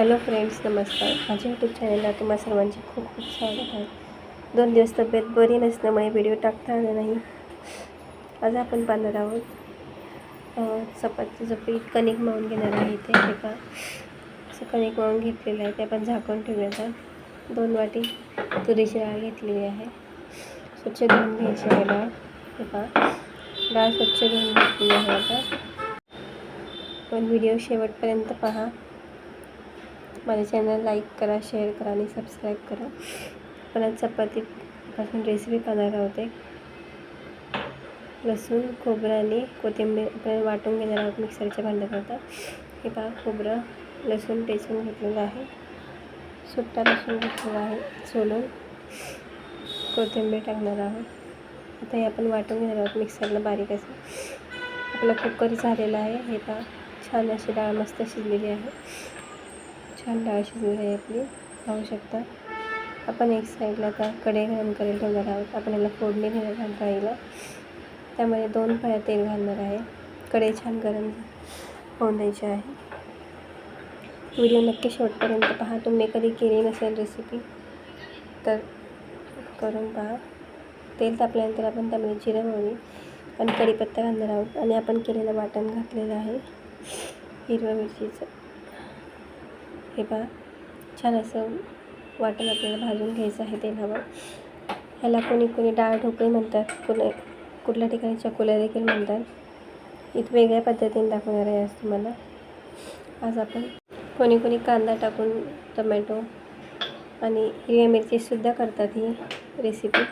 Hello friends नमस्कार. माझ्या YouTube चॅनलला तुम्हा सर्वांचे खूप खूप स्वागत आहे. दोन दिवस तब्येत बरी नसल्यामुळे व्हिडिओ टाकता आला नाही. आज आपण पाहणार आहोत चपातीचं पीठ कणिक मळून घेणार आहे इथे. हे का असं कणिक मळून घेतलेलं आहे. ते आपण झाकून ठेवूयात. दोन वाटी तुरीची डाळ घेतलेली आहे. स्वच्छ धुवून घ्यायची आहे डाळ हे का डाळ स्वच्छ धुवून घेतलेली आहे आता. पण व्हिडिओ शेवटपर्यंत पहा. माझ्या चॅनल लाईक करा शेअर करा आणि सबस्क्राईब करा. आपण आज चपातीपासून रेसिपी करणार आहोत एक लसूण खोबरं आणि कोथिंबीर आपण वाटून घेणार आहोत मिक्सरच्या भांड्यात आता हे पहा खोबरं लसूण टेचून घेतलेलं आहे. सुट्टा लसूण घेतलेला आहे. सोलून कोथिंबीर टाकणार आहोत. आता हे आपण वाटून घेणार आहोत मिक्सरला बारीक असं. आपला कुकर झालेला आहे. हे पहा छान अशी डाळ मस्त शिजलेली आहे. छान डाळ शिजलेली आहे आपली. पाहू शकता. आपण एक साईडला आता कढई गरम करेल ठेवणार आहोत आपण याला फोडणी देणार आहोत डाळीला त्यामध्ये दोन फळ्या तेल घालणार आहे. कढई छान गरम होऊन द्यायचे आहे. व्हिडिओ नक्की शेवटपर्यंत पहा. तुम्ही कधी केली नसेल रेसिपी तर करून पहा. तेल तापल्यानंतर आपण त्यामध्ये जिरं मोहरी आणि कढीपत्ता घालणार आहोत. आणि आपण केलेलं वाटण घातलेलं आहे. हिरव्या मिरचीचं. हे पहा. छान असं वाटण आपल्याला भाजून घ्यायचं आहे तेलावर. ह्याला कोणी कोणी डाळ ढोकळी म्हणतात. कुणी कुठल्या ठिकाणी चकोल्या देखील म्हणतात. इथं वेगळ्या पद्धतीने दाखवणार आहे आज तुम्हाला. आज आपण कोणी कोणी कांदा टाकून टमॅटो आणि हिरव्या मिरचीसुद्धा करतात ही रेसिपी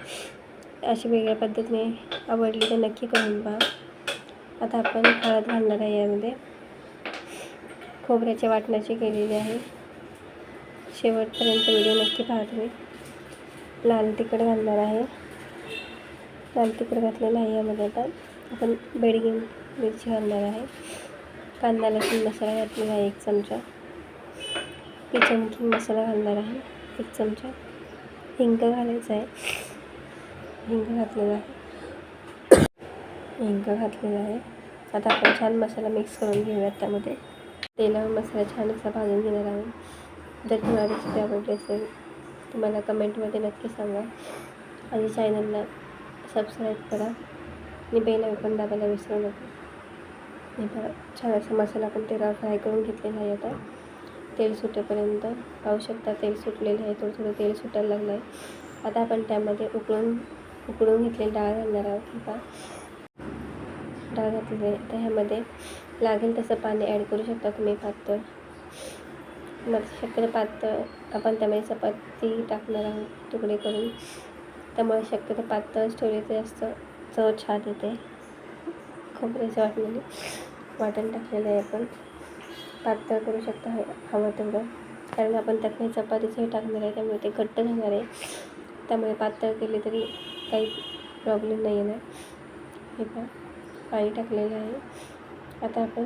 अशी वेगळ्या पद्धतीने आवडली तर नक्की करून पहा. आता आपण हळद घालणार आहे यामध्ये. खोबऱ्याच्या वाटणाची केलेली आहे. शेवटपर्यंत व्हिडिओ नक्की पाहा तुम्ही. लाल तिखट घालणार आहे. लाल तिखट घातलेलं आहे यामध्ये आता. आपण बेडगी मिरची घालणार आहे. कांदा लसूण मसाला घातलेला आहे एक चमचा. किचन मसाला घालणार आहे एक चमचा. हिंग घालायचा आहे. हिंग घातलेला आहे. हिंग घातलेला आहे. आता आपण छान मसाला मिक्स करून घेऊयात त्यामध्ये. तेलावर मसाला छान असा भाजून घेणार आहोत जर तुम्हाला रेसिपी आवडली असेल तुम्हाला कमेंटमध्ये नक्की सांगा. आणि चॅनलला सबस्क्राईब करा. आणि बेल आयकॉन दाबायला विसरू नका. हे बघा छान असा मसाला आपण तेलावर फ्राय करून घेतलेला आहे आता. तेल सुटेपर्यंत पाहू शकता तेल सुटलेलं आहे थोडं थोडं तेल सुटायला लागलं आहे आता आपण त्यामध्ये उकळून उकळून घेतलेली डाळ घालणार आहोत. बघा डाळ घातलेली तर ह्यामध्ये लागेल तसं पाणी ॲड करू शकता तुम्ही पातळ. मग शक्कर पातळ आपण त्यामध्ये चपाती टाकणार आहोत तुकडे करून. त्यामुळे शक्यतो पातळच ठेवले तर जास्त चव छान येते. खोबऱ्याच्या वाटलेली वाटण टाकलेलं आहे आपण. पातळ करू शकता ह हवं तेवढं. कारण आपण त्यात चपातीचंही टाकणार आहे त्यामुळे ते घट्ट होणार आहे. त्यामुळे पातळ केले तरी काही प्रॉब्लेम नाही येणार. हे पण पाणी टाकलेलं आहे. आता आपण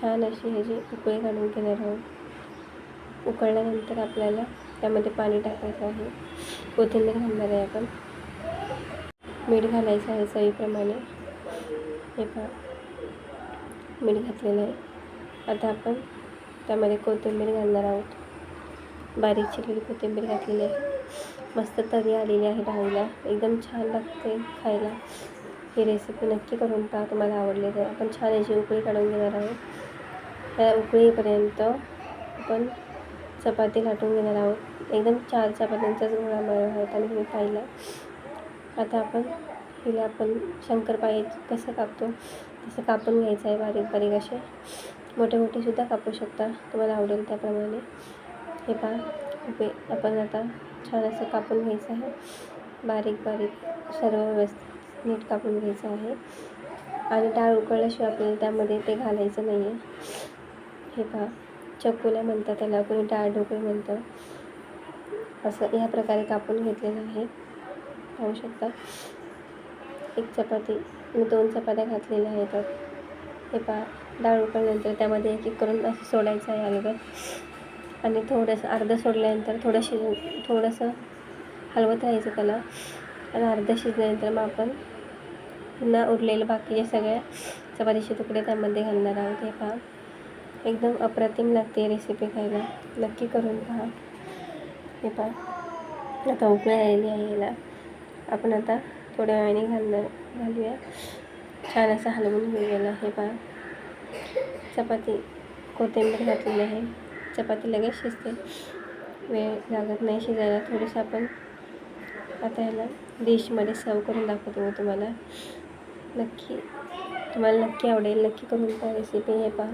छान अशी ह्याची उकळी काढून घेणार आहोत. उकळल्यानंतर आपल्याला त्यामध्ये पाणी टाकायचं आहे. कोथिंबीर घालणार आहे आपण. मीठ घालायचं आहे चवीप्रमाणे. हे पहा. मीठ घातलेलं आहे. आता आपण त्यामध्ये कोथिंबीर घालणार आहोत. बारीक चिरलेली कोथिंबीर घातलेली आहे. मस्त तरी आलेली आहे डाळीला एकदम छान लागते खायला. ही रेसिपी नक्की करून पहा तुम्हाला आवडली तर. आपण छान याची उकळी काढून घेणार आहोत. त्या उकळीपर्यंत आपण चपाती लाटून घेणार आहोत. एकदम चार चपात्यांचाच गोळा मळला आहोत आणि तुम्ही पाहिला. आता आपण हिला आपण शंकरपाळी कसं कापतो तसं कापून घ्यायचं आहे बारीक बारीक असे. मोठे मोठेसुद्धा कापू शकता तुम्हाला आवडेल त्याप्रमाणे. हे पहा उपे आपण आता छान असं कापून घ्यायचं आहे. बारीक बारीक सर्व व्यवस्थित. नीट कापून घ्यायचं आहे. आणि डाळ उकळल्याशिवाय आपल्याला त्यामध्ये ते घालायचं नाही आहे हे पहा चकुल्या म्हणतात त्याला कोणी डाळ ढोकळे म्हणतात असं ह्या प्रकारे कापून घेतलेलं आहे. पाहू शकता. एक चपाती मी दोन चपात्या घातलेल्या आहेत हे पहा डाळ उकळल्यानंतर त्यामध्ये एक एक करून असं सोडायचं आहे अगोदर. आणि थोडंसं अर्धं सोडल्यानंतर थोडं शिजून थोडंसं हलवत राहायचं त्याला. आणि अर्धं शिजल्यानंतर मग आपण पुन्हा उरलेलं बाकीचे सगळ्या चपातीचे तुकडे त्यामध्ये घालणार आहोत हे पहा. एकदम अप्रतिम लागते रेसिपी खायला. नक्की करून पहा. हे पहा. आता उकळी आलेली आहे याला. आपण आता थोड्या वेळाने घालणार घालूया. छान असं हलवून घेऊयाला. हे पहा. चपाती कोथिंबीर घातलेली आहे. चपाती लगेच शिजते. वेळ लागत नाही शिजायला. थोडंसं आपण आता ह्याला डिशमध्ये सर्व करून दाखवतो मी तुम्हाला. नक्की. तुम्हाला नक्की आवडेल. नक्की करून त्या रेसिपी हे पहा.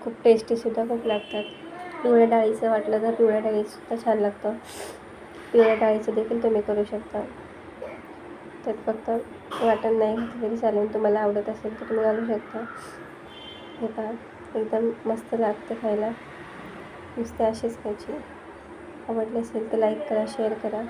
खूप टेस्टीसुद्धा खूप लागतात. पिवळ्या डाळीचं वाटलं तर पिवळ्या डाळीसुद्धा छान लागतं. पिवळ्या डाळीचं देखील तुम्ही करू शकता. त्यात फक्त वाटण नाही घातलं तरी चालेल. तुम्हाला आवडत असेल तर तुम्ही घालू शकता. हे पहा. एकदम मस्त लागते खायला. नुसते असेच खायची. आवडले असेल तर लाईक करा शेअर करा.